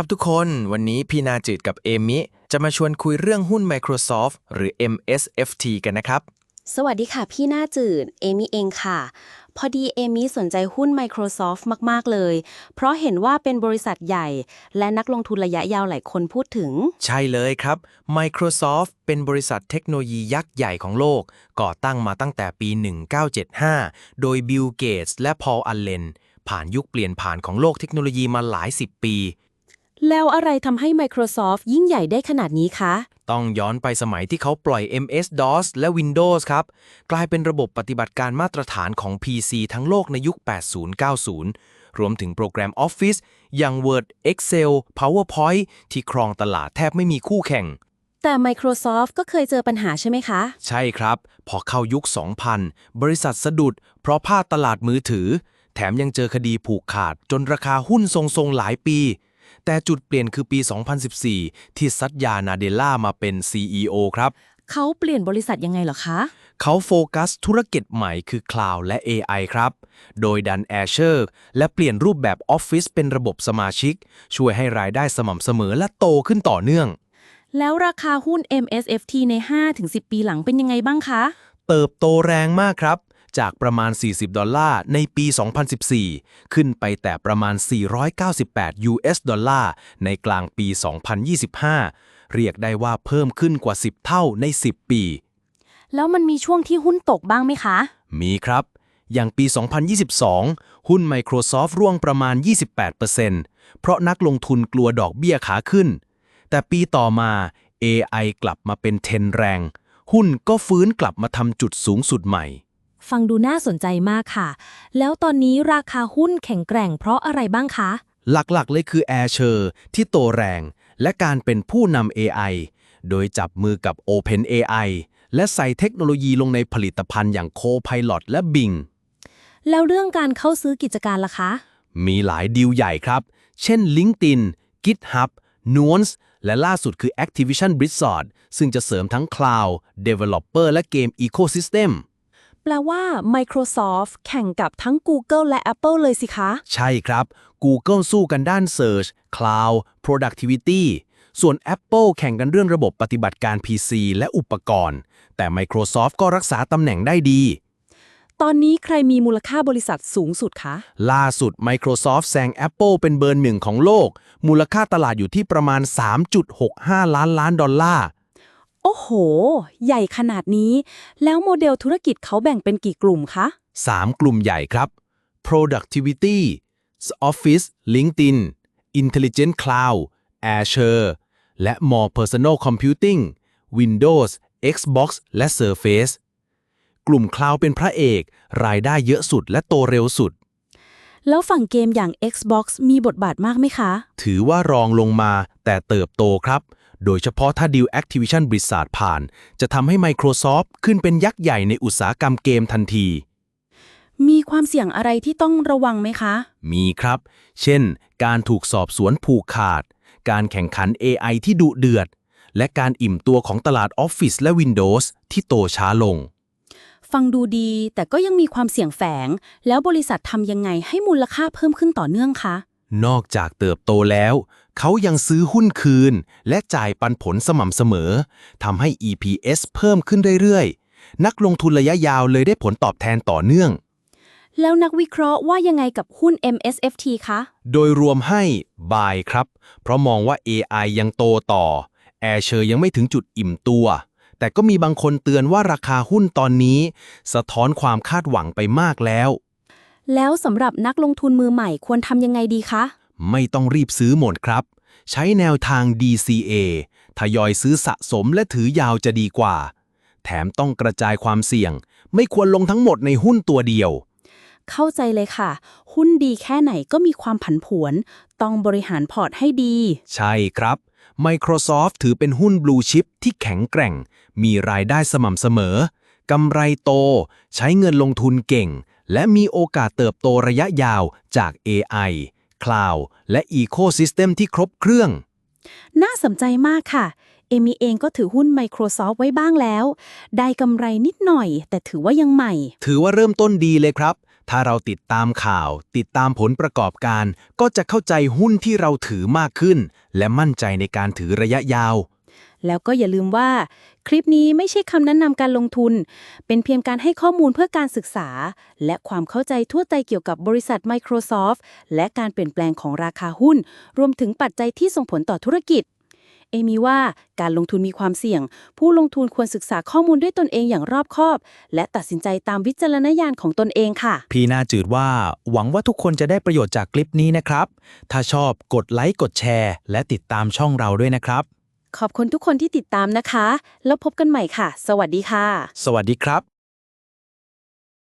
ครับทุกคนวันนี้พี่นาจืดกับเอมิ จะมาชวนคุยเรื่องหุ้น Microsoft หรือ MSFT กันนะครับ สวัสดีค่ะพี่หน้าจืดเอมี่เองค่ะ พอดีเอมี่สนใจหุ้น Microsoft มาก ๆ เลย เพราะเห็นว่าเป็นบริษัทใหญ่ และนักลงทุนระยะยาวหลายคนพูดถึง ใช่เลยครับ Microsoft เป็นบริษัทเทคโนโลยียักษ์ใหญ่ของโลก ก่อตั้งมาตั้งแต่ปี 1975 โดยบิลเกตส์และพอลอัลเลนผ่านยุคเปลี่ยนผ่านของโลกเทคโนโลยีมาหลายสิบปี แล้วอะไรทำให้ Microsoft ยิ่งใหญ่ได้ขนาดนี้คะ ต้องย้อนไปสมัยที่เขาปล่อย MS-DOS และ Windows ครับ กลายเป็นระบบปฏิบัติการมาตรฐานของ PC ทั้งโลกในยุค 80-90 รวมถึงโปรแกรม Office อย่าง Word Excel PowerPoint ที่ครองตลาดแทบไม่มีคู่แข่ง แต่ Microsoft ก็เคยเจอปัญหาใช่ไหมคะ ใช่ครับ พอเข้ายุค 2000 บริษัทสะดุด เพราะพลาดตลาดมือถือ แถมยังเจอคดีผูกขาดจนราคาหุ้นทรงๆหลายปี แต่จุดเปลี่ยนคือปี 2014 ที่ซัตยานาเดลล่ามาเป็น CEO ครับ เขาเปลี่ยนบริษัทยังไงเหรอคะ เขาโฟกัสธุรกิจใหม่คือ Cloud และ AI ครับ โดยดัน Azure และเปลี่ยนรูปแบบ Office เป็นระบบสมาชิก ช่วยให้รายได้สม่ำเสมอและโตขึ้นต่อเนื่อง แล้วราคาหุ้น MSFT ใน 5-10 ปีหลังเป็นยังไงบ้างคะ เติบโตแรงมากครับ จากประมาณ 40 ดอลลาร์ในปี 2014 ขึ้นไปแต่ประมาณ 498 US ดอลลาร์ในกลางปี 2025 เรียกได้ว่าเพิ่มขึ้นกว่า 10 เท่าใน 10 ปี แล้วมันมีช่วงที่หุ้นตกบ้างไหมคะ มีครับ อย่างปี 2022 หุ้น Microsoft ร่วงประมาณ 28%เพราะนักลงทุนกลัวดอกเบี้ยขาขึ้น แต่ปีต่อมา AI กลับมาเป็นเทรนด์แรง หุ้นก็ฟื้นกลับมาทำจุดสูงสุดใหม่ ฟังดูน่าสนใจมากค่ะ แล้วตอนนี้ราคาหุ้นแข็งแกร่งเพราะอะไรบ้างคะ หลักๆ เลยคือ Azure ที่โตแรง และการเป็นผู้นำ AI โดยจับมือกับ OpenAI และใส่เทคโนโลยีลงในผลิตภัณฑ์อย่าง Copilot และ Bing แล้วเรื่องการเข้าซื้อกิจการล่ะคะ มีหลายดีลใหญ่ครับ เช่น LinkedIn GitHub Nuance และล่าสุดคือ Activision Blizzard ซึ่งจะเสริมทั้ง Cloud Developer และเกม Ecosystem แปลว่า Microsoft แข่งกับทั้ง Google และ Apple เลยสิคะ ใช่ครับ Google สู้กันด้าน Search Cloud Productivity ส่วน Apple แข่งกันเรื่องระบบปฏิบัติการ PC และอุปกรณ์ แต่ Microsoft ก็รักษาตำแหน่งได้ดี ตอนนี้ใครมีมูลค่าบริษัทสูงสุดคะ ล่าสุด Microsoft แซง Apple เป็นเบอร์หนึ่งของโลก มูลค่าตลาดอยู่ที่ประมาณ 3.65 ล้านล้านดอลลาร์ โอ้โห ใหญ่ขนาดนี้ แล้วโมเดลธุรกิจเขาแบ่งเป็นกี่กลุ่มคะ 3 กลุ่มใหญ่ครับ productivity office linkedin intelligent cloud azure และ more personal computing windows xbox และ surface กลุ่ม cloud เป็นพระเอก รายได้เยอะสุดและโตเร็วสุด แล้วฝั่งเกมอย่าง Xbox มีบทบาทมากไหมคะ ถือว่ารองลงมาแต่เติบโตครับ โดยเฉพาะถ้าดีล Activision Blizzard ผ่าน จะทำให้ Microsoft ขึ้นเป็นยักษ์ใหญ่ในอุตสาหกรรมเกมทันที มีความเสี่ยงอะไรที่ต้องระวังไหมคะ มีครับ เช่น การถูกสอบสวนผูกขาด การแข่งขัน AI ที่ดุเดือด และการอิ่มตัวของตลาด Office และ Windows ที่โตช้าลง ฟังดูดีแต่ก็ยังมีความเสี่ยงแฝง แล้วบริษัททำยังไงให้มูลค่าเพิ่มขึ้นต่อเนื่องคะ นอกจากเติบโตแล้ว เขายังซื้อหุ้นคืน และจ่ายปันผลสม่ำเสมอทำให้ EPS เพิ่มขึ้นเรื่อยๆ นักลงทุนระยะยาวเลยได้ผลตอบแทนต่อเนื่อง แล้วนักวิเคราะห์ว่ายังไงกับหุ้น MSFT คะ โดยรวมให้บายครับ เพราะมองว่า AI ยังโตต่อ Azure ยังไม่ถึงจุดอิ่มตัว แต่ก็มีบางคนเตือนว่าราคาหุ้นตอนนี้ สะท้อนความคาดหวังไปมากแล้ว แล้วสำหรับนักลงทุนมือใหม่ควรทำยังไงดีคะ ไม่ต้องรีบซื้อหมดครับ ใช้แนวทาง DCA ทยอยซื้อสะสมและถือยาวจะดีกว่า แถมต้องกระจายความเสี่ยง ไม่ควรลงทั้งหมดในหุ้นตัวเดียว เข้าใจเลยค่ะ หุ้นดีแค่ไหนก็มีความผันผวน ต้องบริหารพอร์ตให้ดี ใช่ครับ Microsoft ถือเป็นหุ้น Blue Chip ที่แข็งแกร่ง มีรายได้สม่ำเสมอ กำไรโต ใช้เงินลงทุนเก่ง และมีโอกาสเติบโตระยะยาวจาก AI Cloud และ Ecosystem ที่ครบเครื่อง น่าสนใจมากค่ะ เอมีเองก็ถือหุ้น Microsoft ไว้บ้างแล้ว ได้กำไรนิดหน่อย แต่ถือว่ายังใหม่ ถือว่าเริ่มต้นดีเลยครับ ถ้าเราติดตามข่าว ติดตามผลประกอบการ ก็จะเข้าใจหุ้นที่เราถือมากขึ้น และมั่นใจในการถือระยะยาว แล้วก็อย่าลืมว่า คลิปนี้ไม่ใช่คำแนะนำการลงทุน เป็นเพียงการให้ข้อมูลเพื่อการศึกษา และความเข้าใจทั่วไปเกี่ยวกับบริษัท Microsoft และการเปลี่ยนแปลงของราคาหุ้น รวมถึงปัจจัยที่ส่งผลต่อธุรกิจ เอมีว่าการลงทุนมีความเสี่ยง ผู้ลงทุนควรศึกษาข้อมูลด้วยตนเองอย่างรอบคอบ และตัดสินใจตามวิจารณญาณของตนเองค่ะ พี่นาจืดว่า หวังว่าทุกคนจะได้ประโยชน์จากคลิปนี้นะครับ ถ้าชอบกดไลค์กดแชร์ และติดตามช่องเราด้วยนะครับ ขอบคุณทุกคนที่ติดตามนะคะ แล้วพบกันใหม่ค่ะ สวัสดีค่ะ สวัสดีครับ